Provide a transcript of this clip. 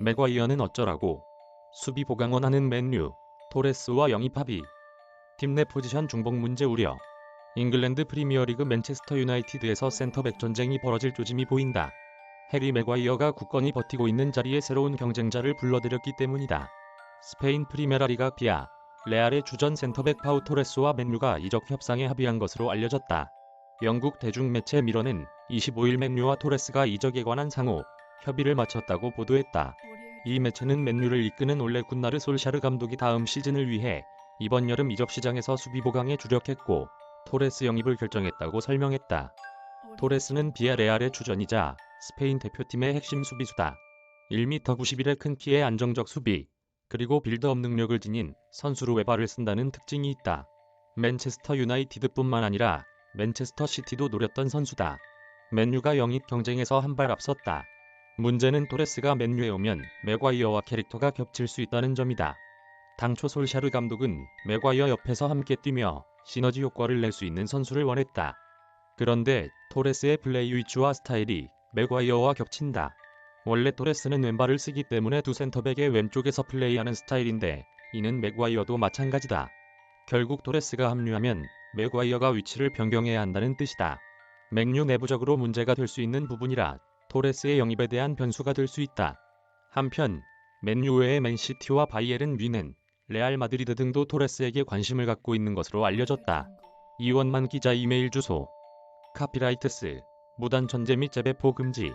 맥과이어는 어쩌라고 수비 보강원하는 맨유 토레스와 영입 합의 팀 내 포지션 중복 문제 우려 잉글랜드 프리미어리그 맨체스터 유나이티드에서 센터백 전쟁이 벌어질 조짐이 보인다. 해리 맥과이어가 굳건히 버티고 있는 자리에 새로운 경쟁자를 불러들였기 때문이다. 스페인 프리메라리가 비아 레알의 주전 센터백 파우 토레스와 맨유가 이적 협상에 합의한 것으로 알려졌다. 영국 대중매체 미러는 25일 맨유와 토레스가 이적에 관한 상호 협의를 마쳤다고 보도했다. 이 매체는 맨유를 이끄는 올레 군나르 솔샤르 감독이 다음 시즌을 위해 이번 여름 이적 시장에서 수비 보강에 주력했고 토레스 영입을 결정했다고 설명했다. 토레스는 비아레알의 주전이자 스페인 대표팀의 핵심 수비수다. 1m 91의 큰 키에 안정적 수비, 그리고 빌드업 능력을 지닌 선수로 외발을 쓴다는 특징이 있다. 맨체스터 유나이티드뿐만 아니라 맨체스터 시티도 노렸던 선수다. 맨유가 영입 경쟁에서 한 발 앞섰다. 문제는 토레스가 맨유에 오면 맥과이어와 캐릭터가 겹칠 수 있다는 점이다. 당초 솔샤르 감독은 맥과이어 옆에서 함께 뛰며 시너지 효과를 낼 수 있는 선수를 원했다. 그런데 토레스의 플레이 위치와 스타일이 맥과이어와 겹친다. 원래 토레스는 왼발을 쓰기 때문에 두 센터백의 왼쪽에서 플레이하는 스타일인데 이는 맥과이어도 마찬가지다. 결국 토레스가 합류하면 맥과이어가 위치를 변경해야 한다는 뜻이다. 맥류 내부적으로 문제가 될 수 있는 부분이라 토레스의 영입에 대한 변수가 될 수 있다. 한편 맨유 외의 맨시티와 바이에른 뮤넨, 레알 마드리드 등도 토레스에게 관심을 갖고 있는 것으로 알려졌다. 이원만 기자 이메일 주소 카피라이트스 무단 천재 및 재배포 금지